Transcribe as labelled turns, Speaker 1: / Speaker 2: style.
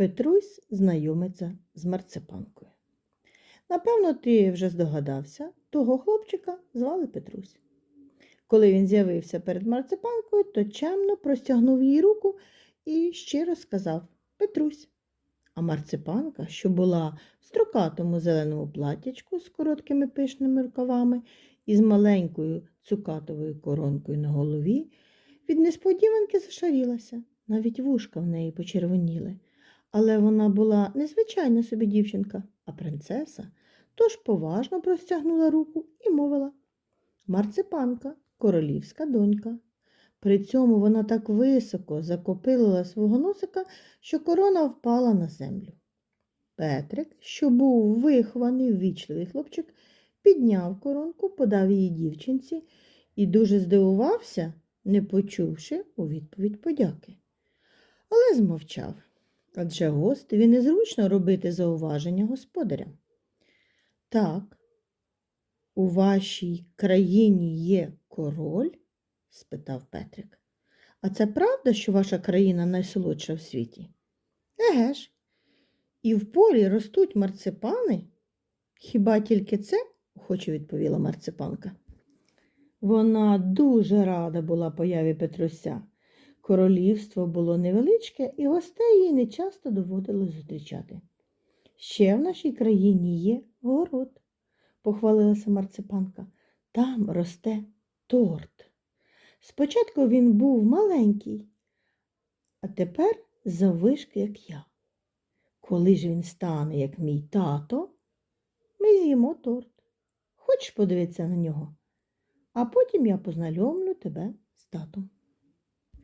Speaker 1: Петрусь знайомиться з марципанкою. Напевно, ти вже здогадався, того хлопчика звали Петрусь. Коли він з'явився перед марципанкою, то чемно простягнув їй руку і щиро сказав Петрусь. А марципанка, що була в строкатому зеленому платячку з короткими пишними рукавами і з маленькою цукатовою коронкою на голові, від несподіванки зашарілася, навіть вушка в неї почервоніли. Але вона була незвичайна собі дівчинка, а принцеса, тож поважно простягнула руку і мовила Марципанка, королівська донька. При цьому вона так високо закопилила свого носика, що корона впала на землю. Петрик, що був вихований, ввічливий хлопчик, підняв коронку, подав її дівчинці і дуже здивувався, не почувши у відповідь подяки. Але змовчав, адже гостеві незручно робити зауваження господарям. Так, у вашій країні є король? спитав Петрик. А це правда, що ваша країна найсолодша в світі? Еге ж. І в полі ростуть марципани? Хіба тільки це? охоче відповіла марципанка. Вона дуже рада була появі Петруся. Королівство було невеличке, і гостей їй не часто доводилось зустрічати. Ще в нашій країні є город, похвалилася марципанка. Там росте торт. Спочатку він був маленький, а тепер заввишки, як я. Коли ж він стане, як мій тато, ми з'їмо торт. Хочеш подивитися на нього? А потім я познайомлю тебе з татом.